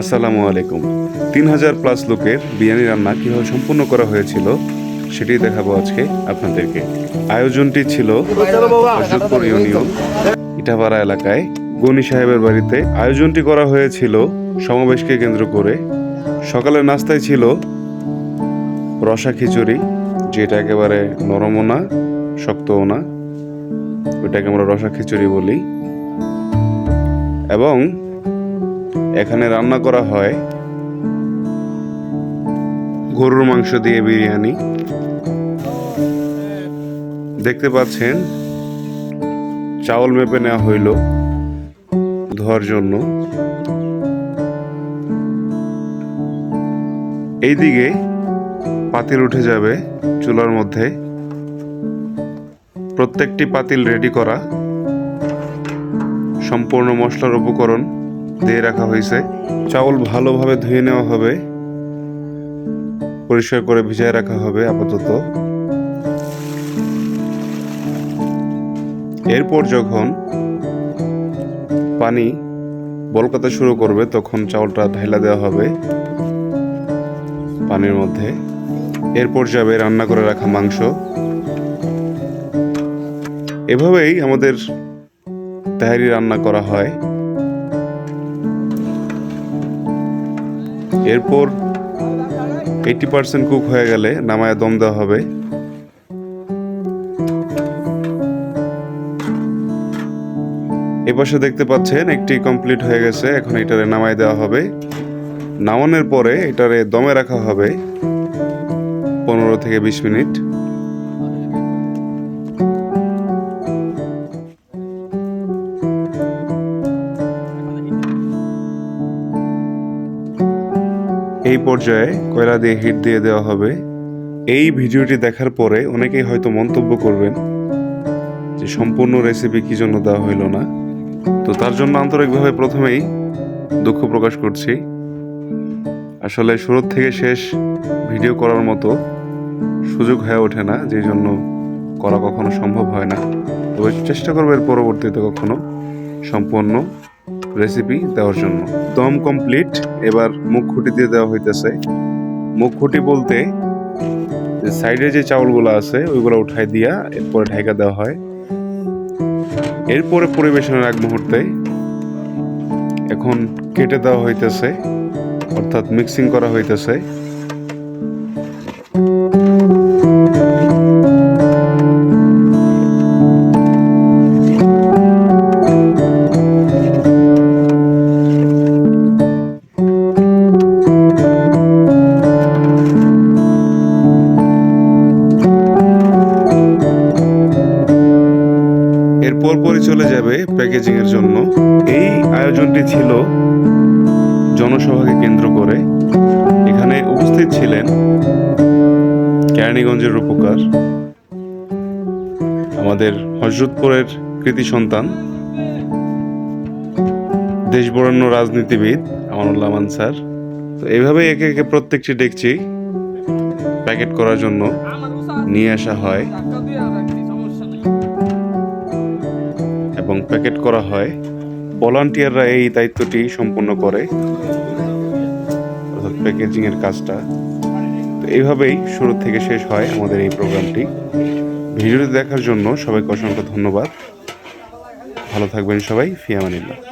আসসালামু আলাইকুম। তিন হাজার প্লাস লোকের বিরিয়ানি রান্না কীভাবে সম্পূর্ণ করা হয়েছিল সেটি দেখাবো আজকে আপনাদেরকে। আয়োজনটি ছিল হজরতপুর ইউনিয়ন ইটাপাড়া এলাকায়। গনি সাহেবের বাড়িতে আয়োজনটি করা হয়েছিল সমাবেশকে কেন্দ্র করে। সকালের নাস্তায় ছিল রসা খিচুড়ি, যেটা একেবারে নরমও না, শক্তও না ওইটাকে আমরা রসা খিচুড়ি বলি। এবং এখানে রান্না করা হয় গরুর মাংস দিয়ে বিরিয়ানি। দেখতে পাচ্ছেন, চাউল মেপে নেওয়া হইল ধোয়ার জন্য। এইদিকে পাতিল উঠে যাবে চুলার মধ্যে। প্রত্যেকটি পাতিল রেডি করা। সম্পূর্ণ মশলার উপকরণ দিয়ে রাখা হয়েছে। চাউল ভালোভাবে ধুয়ে নেওয়া হবে। পরিষ্কার করে ভিজায় রাখা হবে আপাতত। এরপর যখন পানি বলকাতে শুরু করবে, তখন চাউলটা ঢাইলা দেওয়া হবে পানির মধ্যে। এরপর যাবে রান্না করে রাখা মাংস। এভাবেই আমাদের তাহারি রান্না করা হয়। এরপর এইটি পার্সেন্ট কুক হয়ে গেলে নামায় দম দেওয়া হবে। এপাশে দেখতে পাচ্ছেন, একটি কমপ্লিট হয়ে গেছে, এখন এটারে নামায় দেওয়া হবে। নামানোর পরে এটারে দমে রাখা হবে পনেরো থেকে বিশ মিনিট। এই পর্যায়ে কয়লা দিয়ে হিট দিয়ে দেওয়া হবে। এই ভিডিওটি দেখার পরে অনেকেই হয়তো মন্তব্য করবেন যে সম্পূর্ণ রেসিপি কি জন্য দেওয়া হইল না। তো তার জন্য আন্তরিকভাবে প্রথমেই দুঃখ প্রকাশ করছি। আসলে শুরু থেকে শেষ ভিডিও করার মতো সুযোগ হয়ে ওঠে না যেই জন্য করা কখনো সম্ভব হয় না। তবে চেষ্টা করব এর পরবর্তীতে কখনো সম্পূর্ণ রেসিপি দেওয়ার জন্য। দম কমপ্লিট এবার মুখ খুঁটি দিয়ে দেওয়া হইতেছে। মুখ খুঁটি বলতে সাইডে যে চাউলগুলো আছে, ওইগুলো উঠাই দিয়া এরপরে ঢাকা দেওয়া হয়। এরপরে পরিবেশনের এক মুহূর্তে এখন কেটে দেওয়া হইতেছে, অর্থাৎ মিক্সিং করা হইতেছে। এরপর পরে চলে যাবে প্যাকেজিং এর জন্য। এই আয়োজনটি ছিল জনসভাকে কেন্দ্র করে। এখানে উপস্থিত ছিলেন কেরানীগঞ্জের রূপকার, আমাদের হজরতপুরের কৃতি সন্তান, দেশবরণ্য রাজনীতিবিদ আমানুল্লাহ মান স্যার। তো এইভাবেই একে একে প্রত্যেকটি ডেকচি প্যাকেট করার জন্য নিয়ে আসা হয়। প্যাকেট করা হয়। ভলান্টিয়াররা এই দায়িত্বটি সম্পন্ন করে। অর্থাৎ প্যাকেজিংয়ের কাজটা। তো এইভাবেই শুরু থেকে শেষ হয় আমাদের এই প্রোগ্রামটি। ভিডিওটি দেখার জন্য সবাইকে অসংখ্য ধন্যবাদ। ভালো থাকবেন সবাই। ফিয়ামানিল্লাহ।